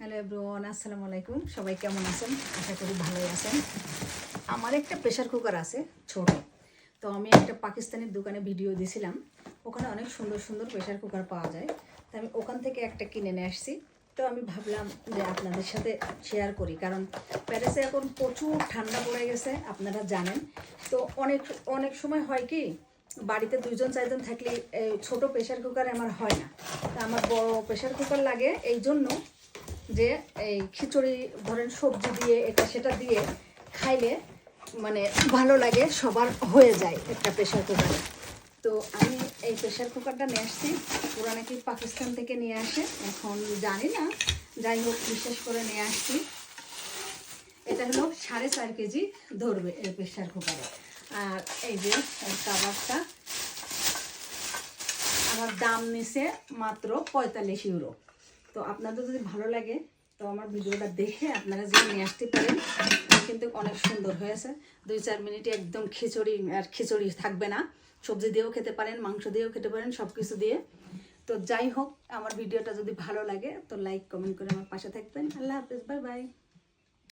Hello everyone আসসালামু আলাইকুম সবাই কেমন আছেন? আশা করি ভালোই আছেন। আমার একটা প্রেশার কুকার আছে, ছোট। তো আমি একটা পাকিস্তানের দোকানে ভিডিও দিয়েছিলাম ওখানে অনেক সুন্দর সুন্দর প্রেশার কুকার পাওয়া যায়। তো আমি ওখান থেকে একটা কিনে নিয়ে আসছি। তো আমি ভাবলাম যে আপনাদের সাথে শেয়ার করি। কারণ প্যারিসে এখন প্রচুর ঠান্ডা পড়ে গেছে, আপনারা জানেন। তো অনেক অনেক সময় হয় কি, বাড়িতে দুইজন, চারজন থাকলে এই ছোট প্রেশার কুকার আমার হয় না। তা আমার বড় প্রেশার কুকার লাগে। এই জন্য যে এই খিচুড়ি, ধরেন সবজি দিয়ে এটা সেটা দিয়ে খাইলে মানে ভালো লাগে, সবার হয়ে যায় একটা প্রেশার কুকারে তো আমি এই প্রেশার কুকারটা নিয়ে আসছি, ওরা নাকি পাকিস্তান থেকে নিয়ে আসে, এখন জানি না। যাই হোক, বিশেষ করে নিয়ে আসছি। এটা হলো সাড়ে চার কেজি ধরবে এই প্রেশার কুকারে আর এই যে এর কাবাবটা আমার দাম নিছে মাত্র পঁয়তাল্লিশ ইউরো। তো আপনাদের যদি ভালো লাগে, তো আমার ভিডিওটা দেখে আপনারা যদি নিয়ে আসতে পারেন কিন্তু অনেক সুন্দর হয়েছে। দুই চার মিনিটে একদম খিচুড়ি, আর খিচুড়ি থাকবে না। সবজি দিয়েও খেতে পারেন, মাংস দিয়েও খেতে পারেন সব কিছু দিয়ে। তো যাই হোক, আমার ভিডিওটা যদি ভালো লাগে, তো লাইক কমেন্ট করে আমার পাশে থাকবেন। আল্লাহ হাফিজ বাই বাই